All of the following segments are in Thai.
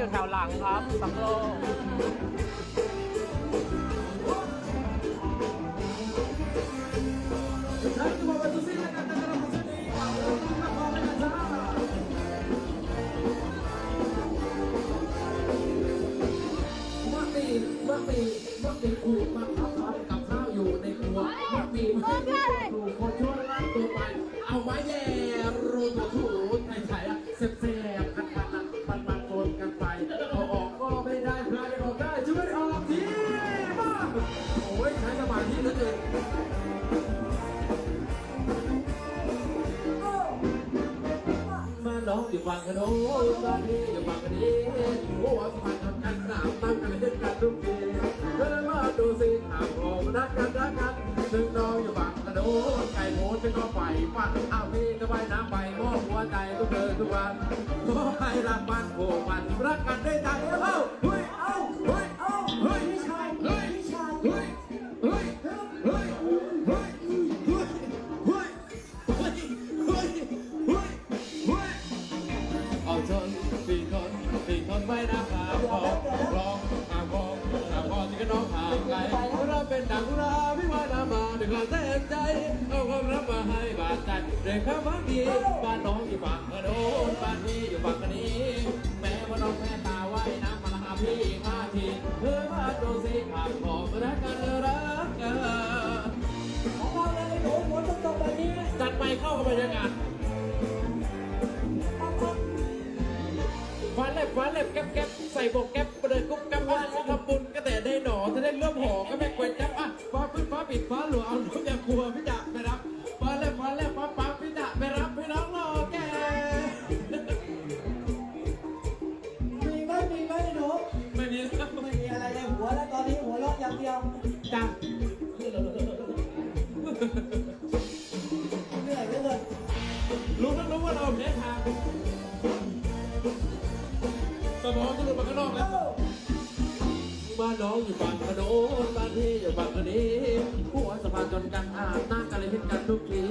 อยู่แถวหลังครับสังโลเมื่าปีเมื่อปีครูมาทำกับข้าวอยู่ในครัวมื่อปี อยู่ฝั่งกระโดดบ้านี้อย่าฝังกระดีโอ้ว่าผ่านทำกันสามตั้งกันเล่นกันทุกทีเธอมาดูสิถามพอมานักกันรักกันซึ่งน้องอย่าฝังกระโดดไก่โมดฉันก็ไปปั่นเอาพี่จะว่ายน้ำไปมอบหัวใจทุกเดินทุกวันขอให้รักบ้นโผล่มันรักกันได้ใจเอ้าเฮ้ สิ่ทนไว้นะผ่าพอร้องผ่าพองผ่าพอที่ก็น้องผ่าไกลเราเป็นดังราพิวานามาด้วยความเต็มใจเอาความรับมาให้บาดใจเด็กข้าพังดีบ้านน้องอยู่ฝั่งกระโดนบ้านพี่อยู่ฝั่งนี้ แม้ว่าน้องแม่ตาไว้นะมาหาพี่ห้าทีเพื่อมาโดนสิผ่าพอรักกันรักกันของเราเลยหนูหมดตกแบบนี้จัดไปเข้ากับบรรยากาศ เก็บเก็บเก็บ มองก็ลุดมาข้างนอกแล้วบ้านน้องอยู่ฝั่งกระโดนบ้านพี่อยู่ฝั่งกระดีผัวสะพานจนกันอาบน้ำกันเลยเห็นกันทุกที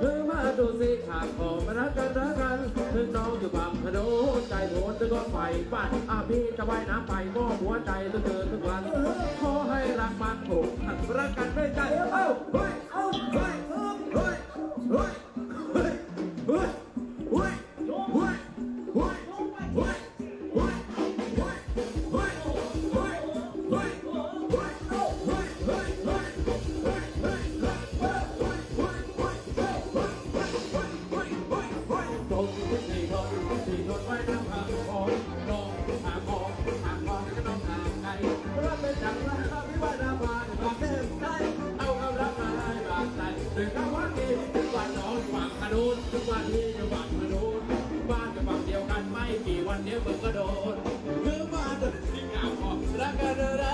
เออมาดูสิขาดขอมารักกันรักกันเพื่อนน้องอยู่ฝั่งกระโดนใจโหดแล้ก็ไฟปัดนอาพี่จะว่ายน้ำไปมอหัวใจตัวเจอทุกวันขอให้รักมันถูกันรักกันไม่ใจเอ้าเฮ้ยเอ้าเฮ้ย ทุกวันที่อยู่ฝั่งมนุษย์บ้านจะฝังเดียวกันไม่กี่วันเนี้ยมึงก็โดนหรือมานจนที่งานพอรักกันระรอ